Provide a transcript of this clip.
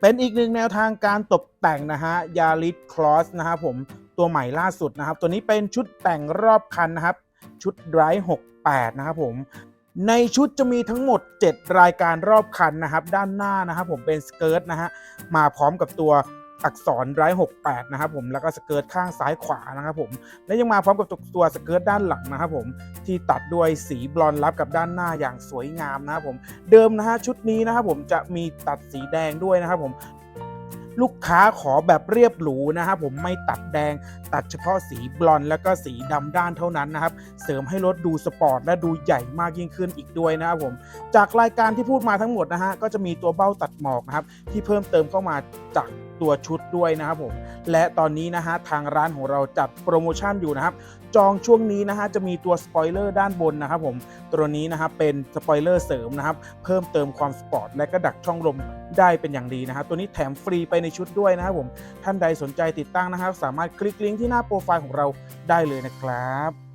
เป็นอีกหนึ่งแนวทางการตกแต่งนะฮะยาริสคลอสนะครับผมตัวใหม่ล่าสุดนะครับ ตัวนี้เป็นชุดแต่งรอบคันนะครับ ชุดไรหกแปดนะครับผมในชุดจะมีทั้งหมด 7 รายการรอบคันนะครับ ด้านหน้านะครับผมเป็นสเกิร์ตนะฮะมาพร้อมกับตัว อักษรไร68 นะครับผมแล้วก็สเกิร์ตข้างซ้ายขวานะครับผมและยังมาพร้อมกับตัวสเกิร์ตด้านหลังนะครับผมที่ตัดด้วยสีบลอนด์รับกับด้านหน้าอย่างสวยงามนะครับผมเดิมนะฮะชุดนี้นะครับผมจะมีตัดสีแดงด้วยนะครับผมลูกค้าขอแบบเรียบหรูนะครับผมไม่ตัดแดงตัดเฉพาะสีบลอนด์แล้วก็สีดำด้านเท่านั้นนะครับ เสริมให้รถดูสปอร์ตและดูใหญ่มากยิ่งขึ้นอีกด้วยนะครับผมจากรายการที่พูดมาทั้งหมดนะฮะก็จะมีตัวเบ้าตัดหมอกนะครับที่เพิ่มเติมเข้ามาจาก ตัวชุดด้วยนะครับผมและตอนนี้นะฮะทางร้านของเราจัดโปรโมชั่นอยู่นะครับ จองช่วงนี้นะฮะจะมีตัวสปอยเลอร์ด้านบนนะครับผมตัวนี้นะครับเป็นสปอยเลอร์เสริมนะครับ เพิ่มเติมความสปอร์ตและก็ดักช่องลมได้เป็นอย่างดีนะครับตัวนี้แถมฟรีไปในชุดด้วยนะครับผมท่านใดสนใจติดตั้งนะครับ สามารถคลิกลิงก์ที่หน้าโปรไฟล์ของเราได้เลยนะครับ